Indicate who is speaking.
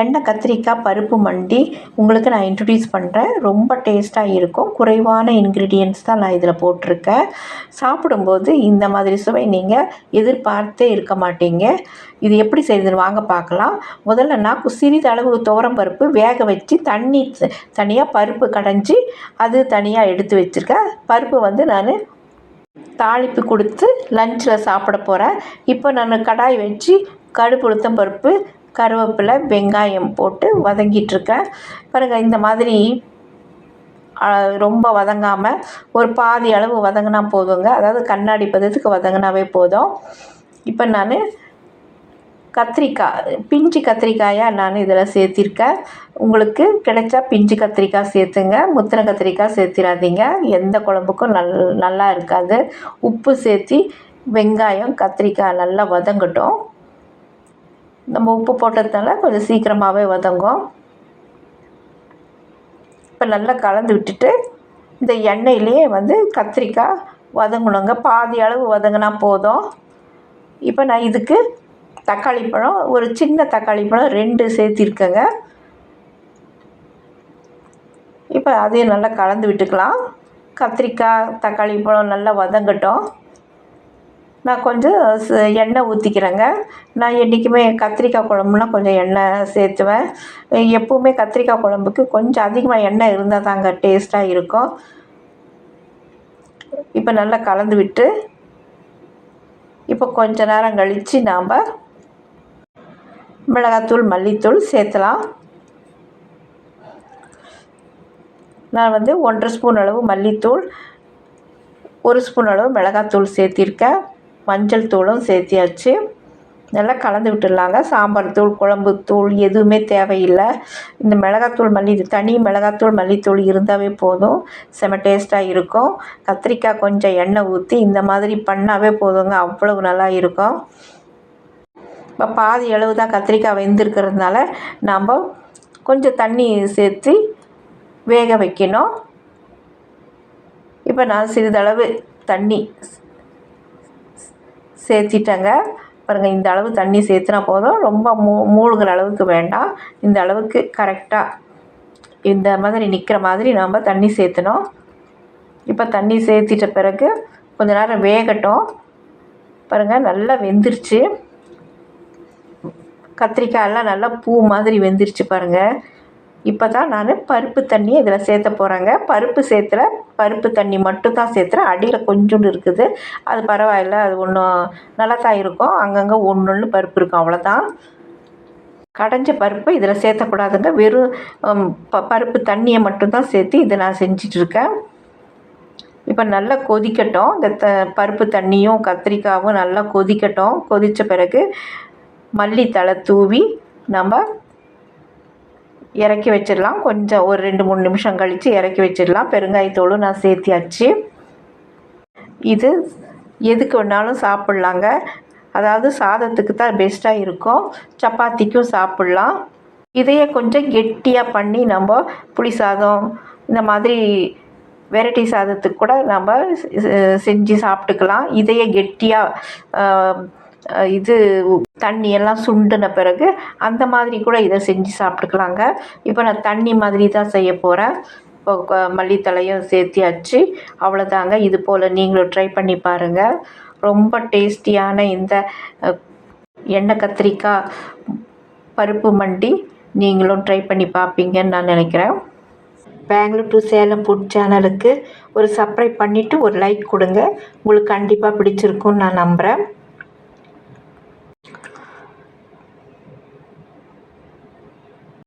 Speaker 1: எண்ணெய் கத்திரிக்காய் பருப்பு மண்டி உங்களுக்கு நான் இன்ட்ரடியூஸ் பண்ணுறேன் ரொம்ப டேஸ்ட்டாக இருக்கும். குறைவான இன்க்ரீடியன்ட்ஸ் தான் நான் இதில் போட்டிருக்கேன். சாப்பிடும்போது இந்த மாதிரி சுவை நீங்கள் எதிர்பார்த்தே இருக்க மாட்டீங்க. இது எப்படி செய்யுதுன்னு வாங்க பார்க்கலாம். முதல்ல நான் சிறிதளவு துவரம் பருப்பு வேக வச்சு தண்ணி தனியாக பருப்பு கடைஞ்சி அது தனியாக எடுத்து வச்சுருக்கேன். பருப்பு வந்து நான் தாளிப்பு கொடுத்து லஞ்சில் சாப்பிட போகிறேன் இப்போ நான் கடாய் வச்சு கடுப்புளுத்தம் உளுத்தம் பருப்பு கருவேப்பிலை வெங்காயம் போட்டு வதங்கிட்டுருக்கேன். பாருங்கள் இந்த மாதிரி ரொம்ப வதங்காமல் ஒரு பாதி அளவு வதங்கினா போதுங்க. அதாவது கண்ணாடி பதத்துக்கு வதங்கினாவே போதும். இப்போ நான் கத்திரிக்காய் பிஞ்சு கத்திரிக்காயாக நான் இதில் சேர்த்திருக்கேன். உங்களுக்கு கிடைச்சா பிஞ்சு கத்திரிக்காய் சேர்த்துங்க. முத்தின கத்திரிக்காய் சேர்த்திடாதீங்க எந்த குழம்புக்கும் நல் நல்லா இருக்காது. உப்பு சேர்த்தி வெங்காயம் கத்திரிக்காய் நல்லா வதங்கட்டும். நம்ம உப்பு போட்டதுனால கொஞ்சம் சீக்கிரமாகவே வதங்கும் இப்போ நல்லா கலந்து விட்டுட்டு இந்த எண்ணெயிலேயே வந்து கத்திரிக்காய் வதங்கணுங்க. பாதி அளவு வதங்கினா போதும். இப்போ நான் இதுக்கு தக்காளி பழம் ஒரு சின்ன தக்காளி பழம் ரெண்டு சேர்த்திருக்கேங்க. இப்போ அதையும் நல்லா கலந்து விட்டுக்கலாம். கத்திரிக்காய் தக்காளி பழம் நல்லா வதங்கட்டும். நான் கொஞ்சம் எண்ணெய் ஊற்றிக்கிறேங்க நான் என்றைக்குமே கத்திரிக்காய் குழம்புனா கொஞ்சம் எண்ணெய் சேர்த்துவேன். எப்போவுமே கத்திரிக்காய் குழம்புக்கு கொஞ்சம் அதிகமாக எண்ணெய் இருந்தால் தாங்க டேஸ்ட்டாக இருக்கும். இப்போ நல்லா கலந்து விட்டு இப்போ கொஞ்ச நேரம் கழித்து நாம் மிளகாத்தூள் மல்லித்தூள் சேர்த்தலாம். நான் வந்து ஒன்றரை ஸ்பூன் அளவு மல்லித்தூள் ஒரு ஸ்பூன் அளவு மிளகாத்தூள் சேர்த்திருக்கேன். மஞ்சள் தூளும் சேர்த்தியாச்சு. நல்லா கலந்து விட்டுடலாங்க. சாம்பார் தூள் குழம்பு தூள் எதுவுமே தேவையில்லை. இந்த மிளகாத்தூள் மல்லி தனி மிளகாத்தூள் மல்லித்தூள் இருந்தாவே போதும். செம டேஸ்ட்டாக இருக்கும். கத்திரிக்காய் கொஞ்சம் எண்ணெய் ஊற்றி இந்த மாதிரி பண்ணாவே போதுங்க. அவ்வளவு நல்லா இருக்கும். இப்போ பாதி அளவு தான் கத்திரிக்காய் வெந்திருக்கிறதுனால நாம் கொஞ்சம் தண்ணி சேர்த்து வேக வைக்கணும். இப்போ நான் சிறிதளவு தண்ணி சேர்த்திட்டேங்க. பாருங்கள் இந்த அளவு தண்ணி சேர்த்துனா போதும். ரொம்ப மூ மூழ்கிற அளவுக்கு வேண்டாம். இந்த அளவுக்கு கரெக்டாக இந்த மாதிரி நிற்கிற மாதிரி நாம் தண்ணி சேர்த்துனோம் இப்போ தண்ணி சேர்த்திட்ட பிறகு கொஞ்ச நேரம் வேகட்டும். பாருங்கள் நல்லா வெந்துருச்சு. கத்திரிக்காயெல்லாம் நல்லா பூ மாதிரி வெந்துருச்சு பாருங்கள் இப்போ தான் நான் பருப்பு தண்ணி இதில் சேர்த்த போகிறேங்க பருப்பு சேர்த்துல பருப்பு தண்ணி மட்டும் தான் சேர்த்துறேன். அடியில் கொஞ்சோண்டு இருக்குது. அது பரவாயில்ல அது ஒன்றும் நல்லா தான் இருக்கும். அங்கங்கே ஒன்று ஒன்று பருப்பு இருக்கும். அவ்வளோதான் கடைஞ்ச பருப்பு இதில் சேர்த்தக்கூடாதுங்க. வெறும் ப பருப்பு தண்ணியை மட்டும்தான் சேர்த்து இதை நான் செஞ்சிட்ருக்கேன். இப்போ நல்லா கொதிக்கட்டும். இந்த த பருப்பு தண்ணியும் கத்திரிக்காயும் நல்லா கொதிக்கட்டும். கொதித்த பிறகு மல்லித்தழை தூவி நம்ம இறக்கி வச்சிடலாம். கொஞ்சம் ஒரு ரெண்டு மூணு நிமிஷம் கழித்து இறக்கி வச்சிடலாம். பெருங்காயத்தோளும் நான் சேர்த்தியாச்சு இது எதுக்கு வேணாலும் சாப்பிட்லாங்க. அதாவது சாதத்துக்கு தான் பெஸ்ட்டாக இருக்கும். சப்பாத்திக்கும் சாப்பிட்லாம். இதையே கொஞ்சம் கெட்டியாக பண்ணி நம்ம புளி சாதம் இந்த மாதிரி வெரைட்டி சாதத்துக்கு கூட நம்ம செஞ்சு சாப்பிட்டுக்கலாம். இதையே கெட்டியாக இது தண்ணியெல்லாம் சுண்டின பிறகு அந்த மாதிரி கூட இதை செஞ்சு சாப்பிட்டுக்கலாங்க. இப்போ நான் தண்ணி மாதிரி தான் செய்ய போகிறேன் இப்போ மல்லித்தழையும் சேர்த்தியாச்சு அவ்வளோதாங்க. இது போல் நீங்களும் ட்ரை பண்ணி பாருங்கள் ரொம்ப டேஸ்டியான இந்த எண்ணெய் கத்திரிக்காய் பருப்பு மண்டி நீங்களும் ட்ரை பண்ணி பார்ப்பீங்கன்னு நான் நினைக்கிறேன். பெங்களூர் டு சேலம் ஃபுட் சேனலுக்கு ஒரு சப்ஸ்கிரைப் பண்ணிவிட்டு ஒரு லைக் கொடுங்க. உங்களுக்கு கண்டிப்பாக பிடிச்சிருக்குன்னு நான் நம்புகிறேன் Thank you.